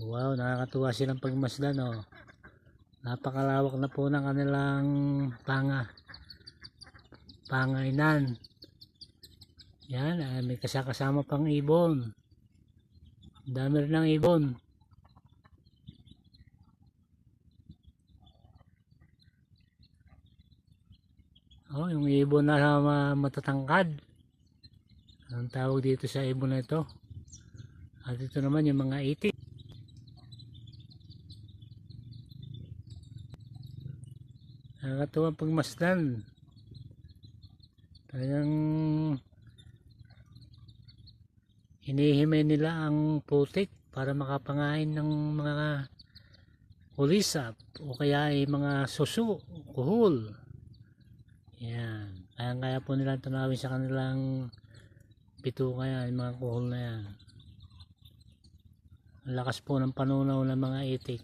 Wow, nakakatuwa silang pagmasdan oh. Napakalawak na po ng kanilang panga. Pangainan. Yan, ah, may kasakasama pang ibon. Dami rin ng ibon. Oh, yung ibon na ma- matatangkad. Anong tawag dito sa ibon na ito? At ito naman yung mga itik. Nakakatuwang pagmasdan. Talagang hinihimay nila ang putik para makapangain ng mga kulisap o kaya ay mga susu, kuhol. Yan. Kaya kaya po nila tunawin sa kanilang pito kaya yung mga kuhol na yan. Lakas po ng panunaw ng mga itik.